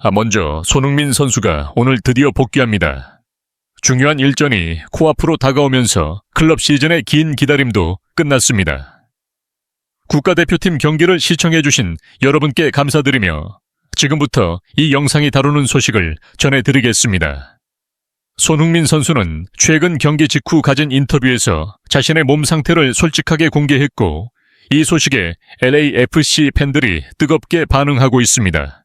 아, 먼저 손흥민 선수가 오늘 드디어 복귀합니다. 중요한 일전이 코앞으로 다가오면서 클럽 시즌의 긴 기다림도 끝났습니다. 국가대표팀 경기를 시청해주신 여러분께 감사드리며 지금부터 이 영상이 다루는 소식을 전해드리겠습니다. 손흥민 선수는 최근 경기 직후 가진 인터뷰에서 자신의 몸 상태를 솔직하게 공개했고 이 소식에 LAFC 팬들이 뜨겁게 반응하고 있습니다.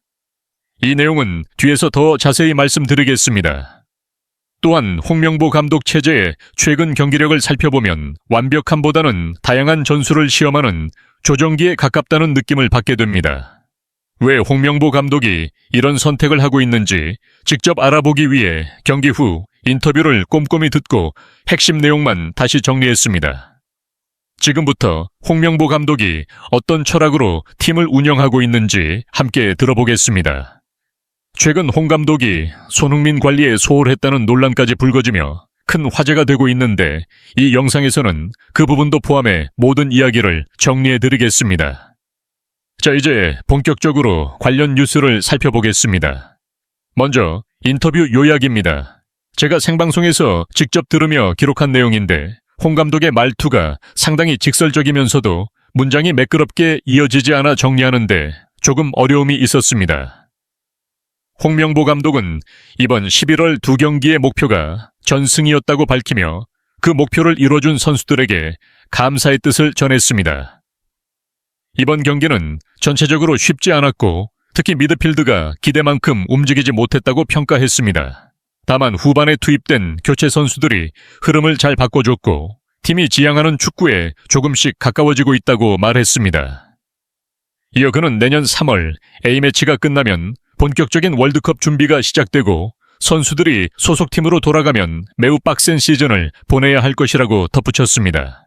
이 내용은 뒤에서 더 자세히 말씀드리겠습니다. 또한 홍명보 감독 체제의 최근 경기력을 살펴보면 완벽함보다는 다양한 전술을 시험하는 조정기에 가깝다는 느낌을 받게 됩니다. 왜 홍명보 감독이 이런 선택을 하고 있는지 직접 알아보기 위해 경기 후 인터뷰를 꼼꼼히 듣고 핵심 내용만 다시 정리했습니다. 지금부터 홍명보 감독이 어떤 철학으로 팀을 운영하고 있는지 함께 들어보겠습니다. 최근 홍 감독이 손흥민 관리에 소홀했다는 논란까지 불거지며 큰 화제가 되고 있는데 이 영상에서는 그 부분도 포함해 모든 이야기를 정리해 드리겠습니다. 자, 이제 본격적으로 관련 뉴스를 살펴보겠습니다. 먼저 인터뷰 요약입니다. 제가 생방송에서 직접 들으며 기록한 내용인데 홍 감독의 말투가 상당히 직설적이면서도 문장이 매끄럽게 이어지지 않아 정리하는데 조금 어려움이 있었습니다. 홍명보 감독은 이번 11월 두 경기의 목표가 전승이었다고 밝히며 그 목표를 이뤄준 선수들에게 감사의 뜻을 전했습니다. 이번 경기는 전체적으로 쉽지 않았고 특히 미드필드가 기대만큼 움직이지 못했다고 평가했습니다. 다만 후반에 투입된 교체 선수들이 흐름을 잘 바꿔줬고 팀이 지향하는 축구에 조금씩 가까워지고 있다고 말했습니다. 이어 그는 내년 3월 A매치가 끝나면 본격적인 월드컵 준비가 시작되고 선수들이 소속팀으로 돌아가면 매우 빡센 시즌을 보내야 할 것이라고 덧붙였습니다.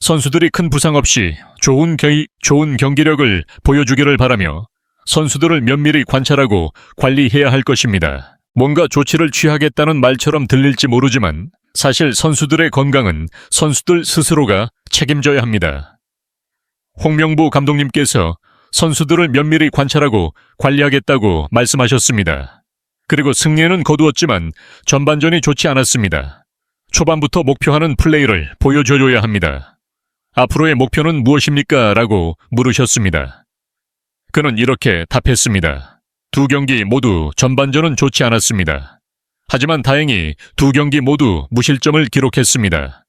선수들이 큰 부상 없이 좋은, 겨, 좋은 경기력을 보여주기를 바라며 선수들을 면밀히 관찰하고 관리해야 할 것입니다. 뭔가 조치를 취하겠다는 말처럼 들릴지 모르지만 사실 선수들의 건강은 선수들 스스로가 책임져야 합니다. 홍명보 감독님께서 선수들을 면밀히 관찰하고 관리하겠다고 말씀하셨습니다. 그리고 승리는 거두었지만 전반전이 좋지 않았습니다. 초반부터 목표하는 플레이를 보여줘야 합니다. 앞으로의 목표는 무엇입니까? 라고 물으셨습니다. 그는 이렇게 답했습니다. 두 경기 모두 전반전은 좋지 않았습니다. 하지만 다행히 두 경기 모두 무실점을 기록했습니다.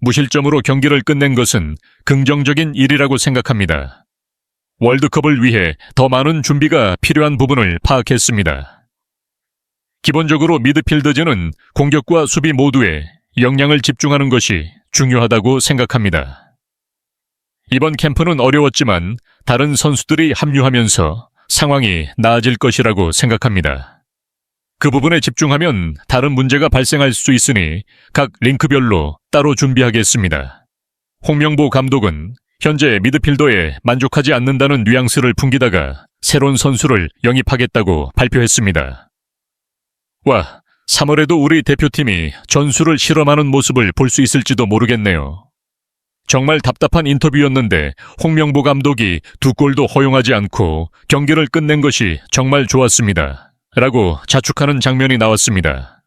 무실점으로 경기를 끝낸 것은 긍정적인 일이라고 생각합니다. 월드컵을 위해 더 많은 준비가 필요한 부분을 파악했습니다. 기본적으로 미드필더즈는 공격과 수비 모두에 역량을 집중하는 것이 중요하다고 생각합니다. 이번 캠프는 어려웠지만 다른 선수들이 합류하면서 상황이 나아질 것이라고 생각합니다. 그 부분에 집중하면 다른 문제가 발생할 수 있으니 각 링크별로 따로 준비하겠습니다. 홍명보 감독은 현재 미드필더에 만족하지 않는다는 뉘앙스를 풍기다가 새로운 선수를 영입하겠다고 발표했습니다. 와, 3월에도 우리 대표팀이 전술을 실험하는 모습을 볼 수 있을지도 모르겠네요. 정말 답답한 인터뷰였는데 홍명보 감독이 두 골도 허용하지 않고 경기를 끝낸 것이 정말 좋았습니다. 라고 자축하는 장면이 나왔습니다.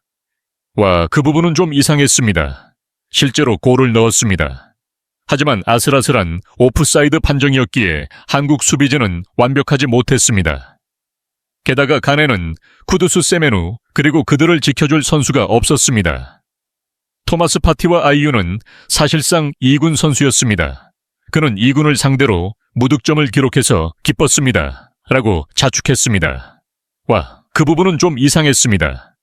와, 그 부분은 좀 이상했습니다. 실제로 골을 넣었습니다. 하지만 아슬아슬한 오프사이드 판정이었기에 한국 수비진은 완벽하지 못했습니다. 게다가 간에는 쿠두스 세메누 그리고 그들을 지켜줄 선수가 없었습니다. 토마스 파티와 아이유는 사실상 2군 선수였습니다. 그는 2군을 상대로 무득점을 기록해서 기뻤습니다. 라고 자축했습니다. 와, 그 부분은 좀 이상했습니다.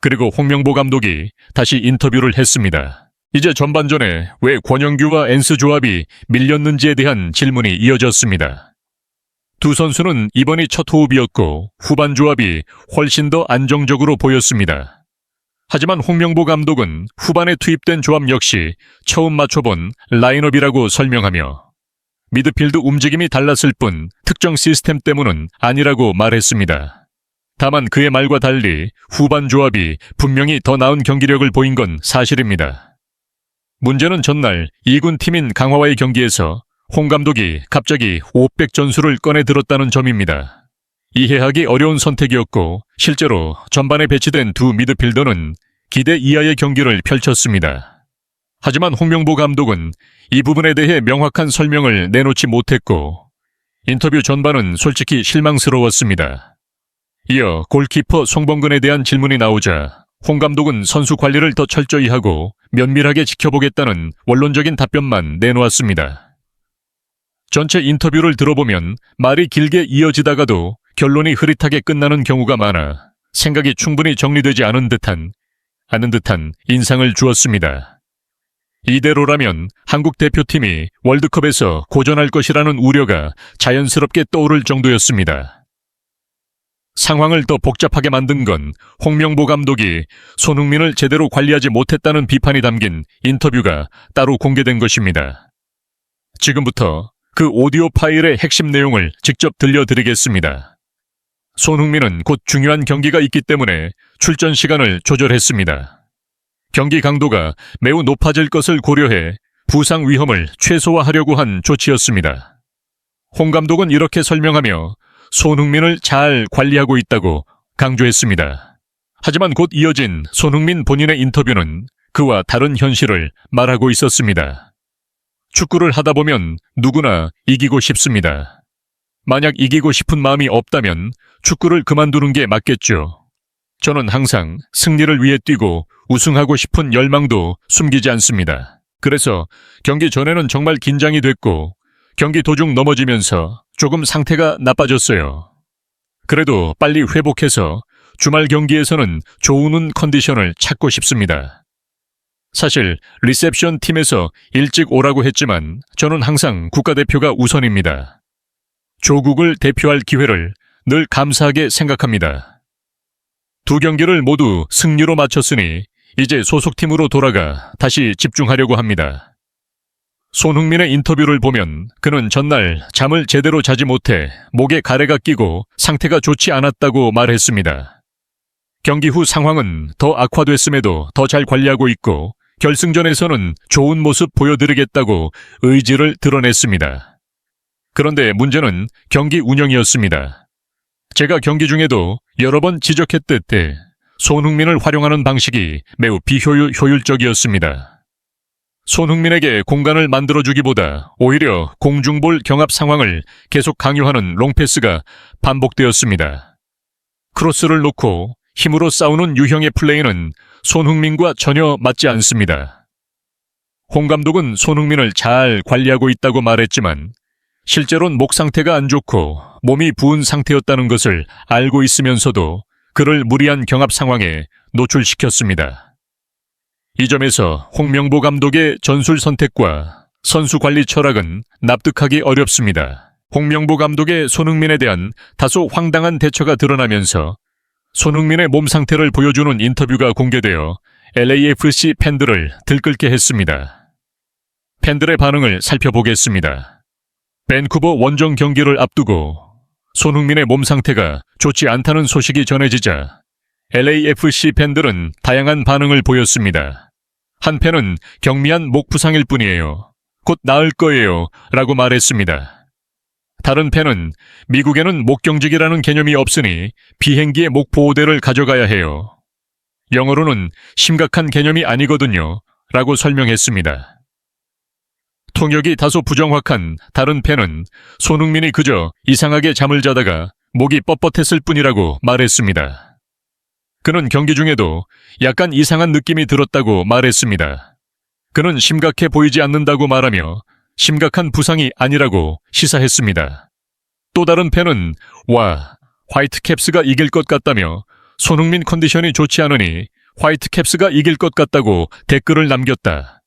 그리고 홍명보 감독이 다시 인터뷰를 했습니다. 이제 전반전에 왜 권영규와 엔스 조합이 밀렸는지에 대한 질문이 이어졌습니다. 두 선수는 이번이 첫 호흡이었고 후반 조합이 훨씬 더 안정적으로 보였습니다. 하지만 홍명보 감독은 후반에 투입된 조합 역시 처음 맞춰본 라인업이라고 설명하며 미드필드 움직임이 달랐을 뿐 특정 시스템 때문은 아니라고 말했습니다. 다만 그의 말과 달리 후반 조합이 분명히 더 나은 경기력을 보인 건 사실입니다. 문제는 전날 2군 팀인 강화와의 경기에서 홍 감독이 갑자기 500 전술을 꺼내 들었다는 점입니다. 이해하기 어려운 선택이었고 실제로 전반에 배치된 두 미드필더는 기대 이하의 경기를 펼쳤습니다. 하지만 홍명보 감독은 이 부분에 대해 명확한 설명을 내놓지 못했고 인터뷰 전반은 솔직히 실망스러웠습니다. 이어 골키퍼 송범근에 대한 질문이 나오자 홍 감독은 선수 관리를 더 철저히 하고 면밀하게 지켜보겠다는 원론적인 답변만 내놓았습니다. 전체 인터뷰를 들어보면 말이 길게 이어지다가도 결론이 흐릿하게 끝나는 경우가 많아 생각이 충분히 정리되지 않은 듯한 않은 듯한 인상을 주었습니다. 이대로라면 한국 대표팀이 월드컵에서 고전할 것이라는 우려가 자연스럽게 떠오를 정도였습니다. 상황을 더 복잡하게 만든 건 홍명보 감독이 손흥민을 제대로 관리하지 못했다는 비판이 담긴 인터뷰가 따로 공개된 것입니다. 지금부터 그 오디오 파일의 핵심 내용을 직접 들려드리겠습니다. 손흥민은 곧 중요한 경기가 있기 때문에 출전 시간을 조절했습니다. 경기 강도가 매우 높아질 것을 고려해 부상 위험을 최소화하려고 한 조치였습니다. 홍 감독은 이렇게 설명하며 손흥민을 잘 관리하고 있다고 강조했습니다. 하지만 곧 이어진 손흥민 본인의 인터뷰는 그와 다른 현실을 말하고 있었습니다. 축구를 하다 보면 누구나 이기고 싶습니다. 만약 이기고 싶은 마음이 없다면 축구를 그만두는 게 맞겠죠. 저는 항상 승리를 위해 뛰고 우승하고 싶은 열망도 숨기지 않습니다. 그래서 경기 전에는 정말 긴장이 됐고 경기 도중 넘어지면서 조금 상태가 나빠졌어요. 그래도 빨리 회복해서 주말 경기에서는 좋은 컨디션을 찾고 싶습니다. 사실 리셉션 팀에서 일찍 오라고 했지만 저는 항상 국가대표가 우선입니다. 조국을 대표할 기회를 늘 감사하게 생각합니다. 두 경기를 모두 승리로 마쳤으니 이제 소속팀으로 돌아가 다시 집중하려고 합니다. 손흥민의 인터뷰를 보면 그는 전날 잠을 제대로 자지 못해 목에 가래가 끼고 상태가 좋지 않았다고 말했습니다. 경기 후 상황은 더 악화됐음에도 더 잘 관리하고 있고 결승전에서는 좋은 모습 보여드리겠다고 의지를 드러냈습니다. 그런데 문제는 경기 운영이었습니다. 제가 경기 중에도 여러 번 지적했듯 손흥민을 활용하는 방식이 매우 비효율적이었습니다. 손흥민에게 공간을 만들어주기보다 오히려 공중볼 경합 상황을 계속 강요하는 롱패스가 반복되었습니다. 크로스를 놓고 힘으로 싸우는 유형의 플레이는 손흥민과 전혀 맞지 않습니다. 홍 감독은 손흥민을 잘 관리하고 있다고 말했지만 실제로는 목 상태가 안 좋고 몸이 부은 상태였다는 것을 알고 있으면서도 그를 무리한 경합 상황에 노출시켰습니다. 이 점에서 홍명보 감독의 전술 선택과 선수 관리 철학은 납득하기 어렵습니다. 홍명보 감독의 손흥민에 대한 다소 황당한 대처가 드러나면서 손흥민의 몸 상태를 보여주는 인터뷰가 공개되어 LAFC 팬들을 들끓게 했습니다. 팬들의 반응을 살펴보겠습니다. 밴쿠버 원정 경기를 앞두고 손흥민의 몸 상태가 좋지 않다는 소식이 전해지자 LAFC 팬들은 다양한 반응을 보였습니다. 한 팬은 경미한 목 부상일 뿐이에요. 곧 나을 거예요. 라고 말했습니다. 다른 팬은 미국에는 목경직이라는 개념이 없으니 비행기의 목 보호대를 가져가야 해요. 영어로는 심각한 개념이 아니거든요. 라고 설명했습니다. 통역이 다소 부정확한 다른 팬은 손흥민이 그저 이상하게 잠을 자다가 목이 뻣뻣했을 뿐이라고 말했습니다. 그는 경기 중에도 약간 이상한 느낌이 들었다고 말했습니다. 그는 심각해 보이지 않는다고 말하며 심각한 부상이 아니라고 시사했습니다. 또 다른 팬은 와, 화이트캡스가 이길 것 같다며 손흥민 컨디션이 좋지 않으니 화이트캡스가 이길 것 같다고 댓글을 남겼다.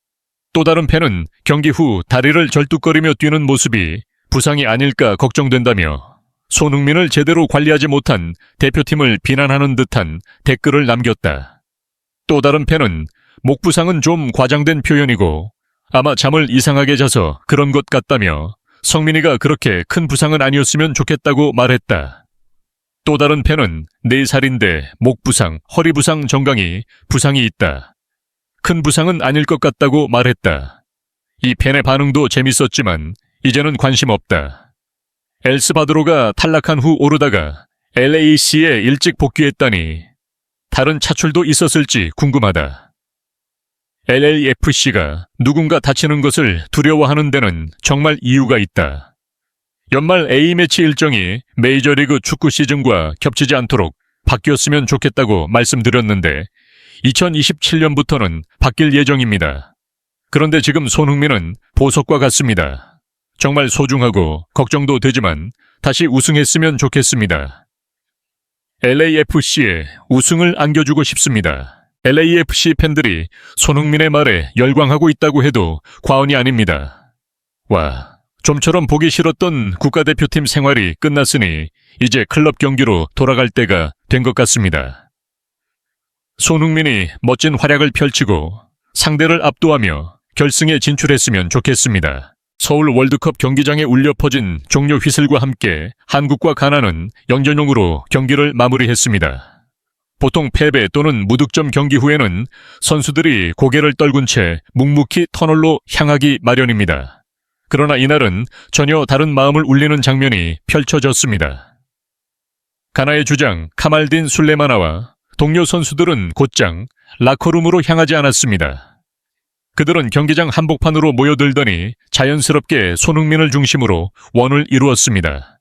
또 다른 팬은 경기 후 다리를 절뚝거리며 뛰는 모습이 부상이 아닐까 걱정된다며 손흥민을 제대로 관리하지 못한 대표팀을 비난하는 듯한 댓글을 남겼다. 또 다른 팬은 목 부상은 좀 과장된 표현이고 아마 잠을 이상하게 자서 그런 것 같다며 성민이가 그렇게 큰 부상은 아니었으면 좋겠다고 말했다. 또 다른 팬은 4살인데 목 부상, 허리 부상 정강이 부상이 있다. 큰 부상은 아닐 것 같다고 말했다. 이 팬의 반응도 재밌었지만 이제는 관심 없다. 엘스바드로가 탈락한 후 오르다가 LAC에 일찍 복귀했다니 다른 차출도 있었을지 궁금하다. LAFC가 누군가 다치는 것을 두려워하는 데는 정말 이유가 있다. 연말 A매치 일정이 메이저리그 축구 시즌과 겹치지 않도록 바뀌었으면 좋겠다고 말씀드렸는데 2027년부터는 바뀔 예정입니다. 그런데 지금 손흥민은 보석과 같습니다. 정말 소중하고 걱정도 되지만 다시 우승했으면 좋겠습니다. LAFC에 우승을 안겨주고 싶습니다. LAFC 팬들이 손흥민의 말에 열광하고 있다고 해도 과언이 아닙니다. 와, 좀처럼 보기 싫었던 국가대표팀 생활이 끝났으니 이제 클럽 경기로 돌아갈 때가 된 것 같습니다. 손흥민이 멋진 활약을 펼치고 상대를 압도하며 결승에 진출했으면 좋겠습니다. 서울 월드컵 경기장에 울려 퍼진 종료 휘슬과 함께 한국과 가나는 영전용으로 경기를 마무리했습니다. 보통 패배 또는 무득점 경기 후에는 선수들이 고개를 떨군 채 묵묵히 터널로 향하기 마련입니다. 그러나 이날은 전혀 다른 마음을 울리는 장면이 펼쳐졌습니다. 가나의 주장 카말딘 술레마나와 동료 선수들은 곧장 라커룸으로 향하지 않았습니다. 그들은 경기장 한복판으로 모여들더니 자연스럽게 손흥민을 중심으로 원을 이루었습니다.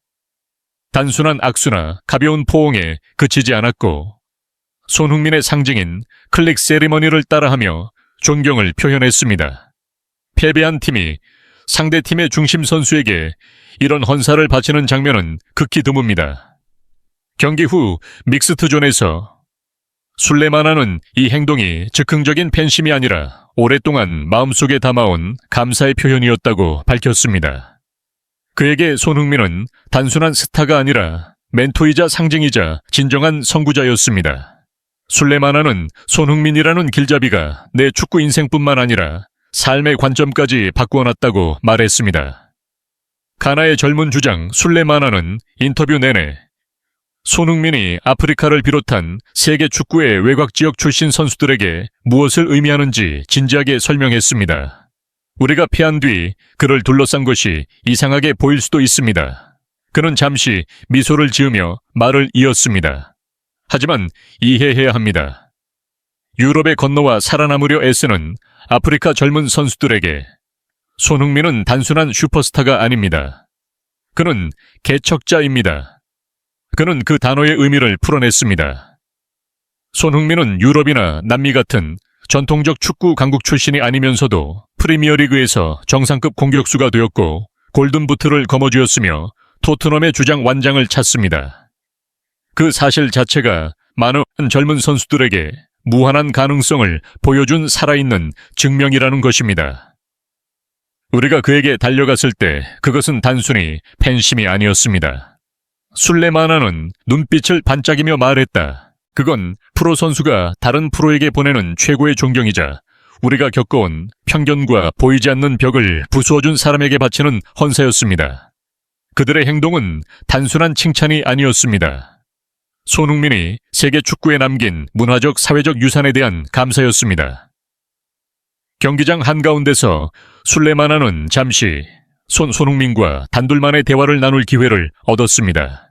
단순한 악수나 가벼운 포옹에 그치지 않았고 손흥민의 상징인 클릭 세리머니를 따라하며 존경을 표현했습니다. 패배한 팀이 상대 팀의 중심 선수에게 이런 헌사를 바치는 장면은 극히 드뭅니다. 경기 후 믹스트 존에서 술레마나는 이 행동이 즉흥적인 팬심이 아니라 오랫동안 마음속에 담아온 감사의 표현이었다고 밝혔습니다. 그에게 손흥민은 단순한 스타가 아니라 멘토이자 상징이자 진정한 선구자였습니다. 술레마나는 손흥민이라는 길잡이가 내 축구 인생뿐만 아니라 삶의 관점까지 바꾸어 놨다고 말했습니다. 가나의 젊은 주장 술레마나는 인터뷰 내내 손흥민이 아프리카를 비롯한 세계 축구의 외곽 지역 출신 선수들에게 무엇을 의미하는지 진지하게 설명했습니다. 우리가 패한 뒤 그를 둘러싼 것이 이상하게 보일 수도 있습니다. 그는 잠시 미소를 지으며 말을 이었습니다. 하지만 이해해야 합니다. 유럽에 건너와 살아남으려 애쓰는 아프리카 젊은 선수들에게 손흥민은 단순한 슈퍼스타가 아닙니다. 그는 개척자입니다. 그는 그 단어의 의미를 풀어냈습니다. 손흥민은 유럽이나 남미 같은 전통적 축구 강국 출신이 아니면서도 프리미어리그에서 정상급 공격수가 되었고 골든부트를 거머쥐었으며 토트넘의 주장 완장을 찼습니다. 그 사실 자체가 많은 젊은 선수들에게 무한한 가능성을 보여준 살아있는 증명이라는 것입니다. 우리가 그에게 달려갔을 때 그것은 단순히 팬심이 아니었습니다. 술레마나는 눈빛을 반짝이며 말했다. 그건 프로 선수가 다른 프로에게 보내는 최고의 존경이자 우리가 겪어온 편견과 보이지 않는 벽을 부수어준 사람에게 바치는 헌사였습니다. 그들의 행동은 단순한 칭찬이 아니었습니다. 손흥민이 세계 축구에 남긴 문화적 사회적 유산에 대한 감사였습니다. 경기장 한가운데서 술레마나는 잠시 손 손흥민과 단둘만의 대화를 나눌 기회를 얻었습니다.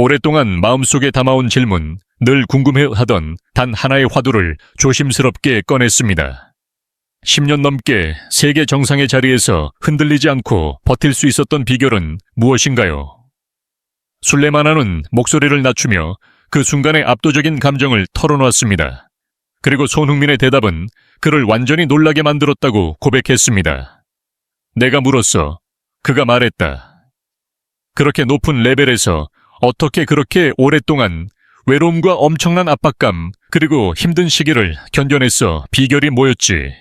오랫동안 마음속에 담아온 질문, 늘 궁금해하던 단 하나의 화두를 조심스럽게 꺼냈습니다. 10년 넘게 세계 정상의 자리에서 흔들리지 않고 버틸 수 있었던 비결은 무엇인가요? 술레마나는 목소리를 낮추며 그 순간의 압도적인 감정을 털어놓았습니다. 그리고 손흥민의 대답은 그를 완전히 놀라게 만들었다고 고백했습니다. 내가 물었어. 그가 말했다. 그렇게 높은 레벨에서 어떻게 그렇게 오랫동안 외로움과 엄청난 압박감, 그리고 힘든 시기를 견뎌냈어 비결이 뭐였지?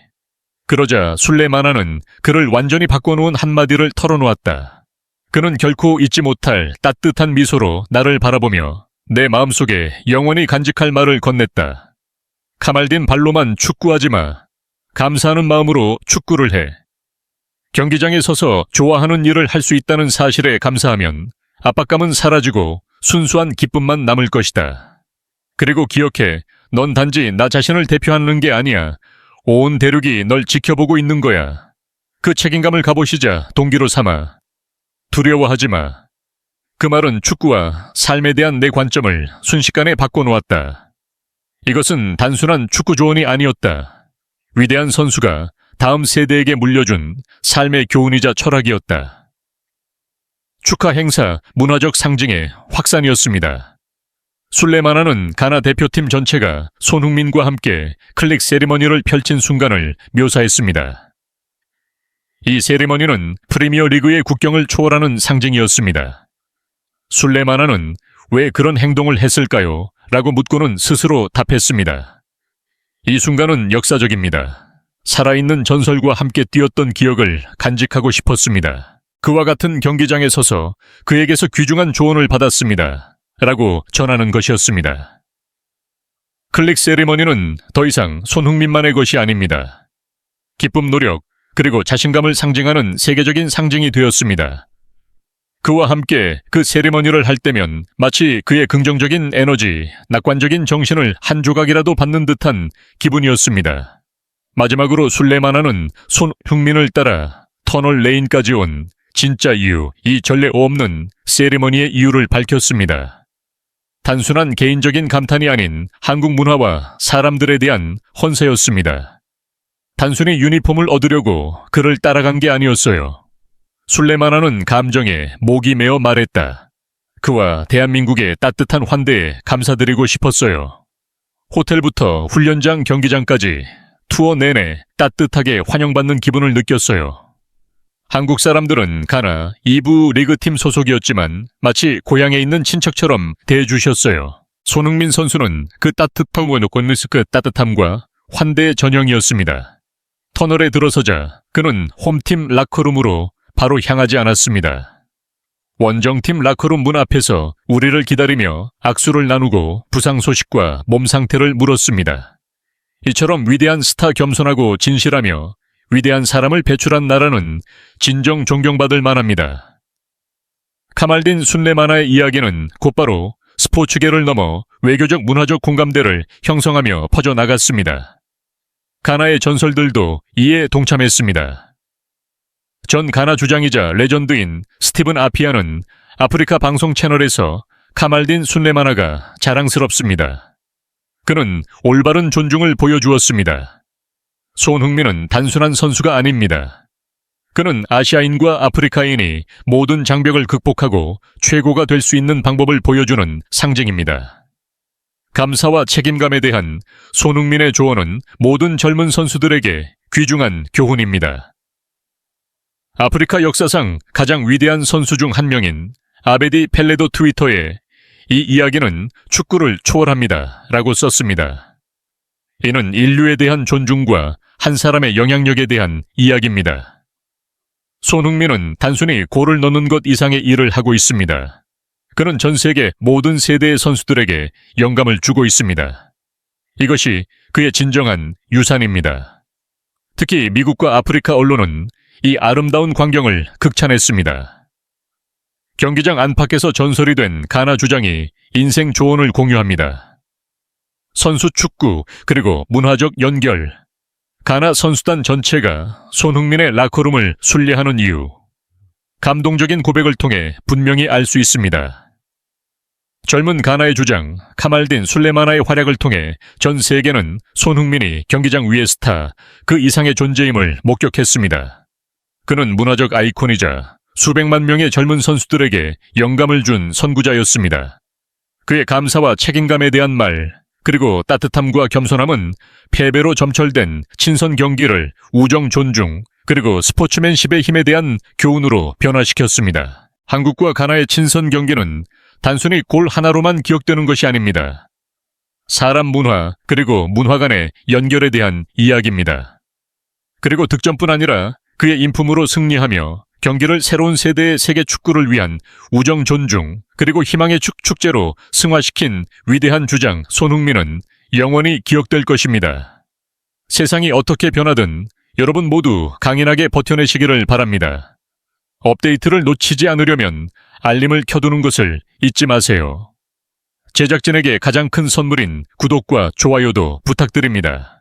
그러자 술레마나는 그를 완전히 바꿔놓은 한마디를 털어놓았다. 그는 결코 잊지 못할 따뜻한 미소로 나를 바라보며 내 마음속에 영원히 간직할 말을 건넸다. 카말딘 발로만 축구하지 마. 감사하는 마음으로 축구를 해. 경기장에 서서 좋아하는 일을 할 수 있다는 사실에 감사하면 압박감은 사라지고 순수한 기쁨만 남을 것이다. 그리고 기억해, 넌 단지 나 자신을 대표하는 게 아니야. 온 대륙이 널 지켜보고 있는 거야. 그 책임감을 가보시자 동기로 삼아. 두려워하지 마. 그 말은 축구와 삶에 대한 내 관점을 순식간에 바꿔놓았다. 이것은 단순한 축구 조언이 아니었다. 위대한 선수가 다음 세대에게 물려준 삶의 교훈이자 철학이었다. 축하 행사 문화적 상징의 확산이었습니다. 술레마나는 가나 대표팀 전체가 손흥민과 함께 클릭 세리머니를 펼친 순간을 묘사했습니다. 이 세리머니는 프리미어 리그의 국경을 초월하는 상징이었습니다. 술레마나는 왜 그런 행동을 했을까요? 라고 묻고는 스스로 답했습니다. 이 순간은 역사적입니다. 살아있는 전설과 함께 뛰었던 기억을 간직하고 싶었습니다. 그와 같은 경기장에 서서 그에게서 귀중한 조언을 받았습니다. 라고 전하는 것이었습니다. 클릭 세리머니는 더 이상 손흥민만의 것이 아닙니다. 기쁨 노력, 그리고 자신감을 상징하는 세계적인 상징이 되었습니다. 그와 함께 그 세리머니를 할 때면 마치 그의 긍정적인 에너지, 낙관적인 정신을 한 조각이라도 받는 듯한 기분이었습니다. 마지막으로 술레마나는 손흥민을 따라 터널 레인까지 온 진짜 이유, 이 전례 없는 세리머니의 이유를 밝혔습니다. 단순한 개인적인 감탄이 아닌 한국 문화와 사람들에 대한 헌세였습니다. 단순히 유니폼을 얻으려고 그를 따라간 게 아니었어요. 술레마나는 감정에 목이 메어 말했다. 그와 대한민국의 따뜻한 환대에 감사드리고 싶었어요. 호텔부터 훈련장 경기장까지 투어 내내 따뜻하게 환영받는 기분을 느꼈어요. 한국 사람들은 가나 2부 리그팀 소속이었지만 마치 고향에 있는 친척처럼 대해주셨어요. 손흥민 선수는 그 따뜻함과 그 따뜻함과 환대의 전형이었습니다. 터널에 들어서자 그는 홈팀 라커룸으로 바로 향하지 않았습니다. 원정팀 라커룸 문 앞에서 우리를 기다리며 악수를 나누고 부상 소식과 몸 상태를 물었습니다. 이처럼 위대한 스타 겸손하고 진실하며 위대한 사람을 배출한 나라는 진정 존경받을 만합니다. 카말딘 순레마나의 이야기는 곧바로 스포츠계를 넘어 외교적 문화적 공감대를 형성하며 퍼져나갔습니다. 가나의 전설들도 이에 동참했습니다. 전 가나 주장이자 레전드인 스티븐 아피아는 아프리카 방송 채널에서 카말딘 순레마나가 자랑스럽습니다. 그는 올바른 존중을 보여주었습니다. 손흥민은 단순한 선수가 아닙니다. 그는 아시아인과 아프리카인이 모든 장벽을 극복하고 최고가 될 수 있는 방법을 보여주는 상징입니다. 감사와 책임감에 대한 손흥민의 조언은 모든 젊은 선수들에게 귀중한 교훈입니다. 아프리카 역사상 가장 위대한 선수 중 한 명인 아베디 펠레도 트위터에 이 이야기는 축구를 초월합니다. 라고 썼습니다. 이는 인류에 대한 존중과 한 사람의 영향력에 대한 이야기입니다. 손흥민은 단순히 골을 넣는 것 이상의 일을 하고 있습니다. 그는 전 세계 모든 세대의 선수들에게 영감을 주고 있습니다. 이것이 그의 진정한 유산입니다. 특히 미국과 아프리카 언론은 이 아름다운 광경을 극찬했습니다. 경기장 안팎에서 전설이 된 가나 주장이 인생 조언을 공유합니다. 선수 축구, 그리고 문화적 연결. 가나 선수단 전체가 손흥민의 라커룸을 순례하는 이유. 감동적인 고백을 통해 분명히 알 수 있습니다. 젊은 가나의 주장 카말딘 술레마나의 활약을 통해 전 세계는 손흥민이 경기장 위의 스타 그 이상의 존재임을 목격했습니다. 그는 문화적 아이콘이자 수백만 명의 젊은 선수들에게 영감을 준 선구자였습니다. 그의 감사와 책임감에 대한 말, 그리고 따뜻함과 겸손함은 패배로 점철된 친선 경기를 우정 존중, 그리고 스포츠맨십의 힘에 대한 교훈으로 변화시켰습니다. 한국과 가나의 친선 경기는 단순히 골 하나로만 기억되는 것이 아닙니다. 사람 문화, 그리고 문화 간의 연결에 대한 이야기입니다. 그리고 득점뿐 아니라 그의 인품으로 승리하며 경기를 새로운 세대의 세계 축구를 위한 우정 존중 그리고 희망의 축 축제로 승화시킨 위대한 주장 손흥민은 영원히 기억될 것입니다. 세상이 어떻게 변하든 여러분 모두 강인하게 버텨내시기를 바랍니다. 업데이트를 놓치지 않으려면 알림을 켜두는 것을 잊지 마세요. 제작진에게 가장 큰 선물인 구독과 좋아요도 부탁드립니다.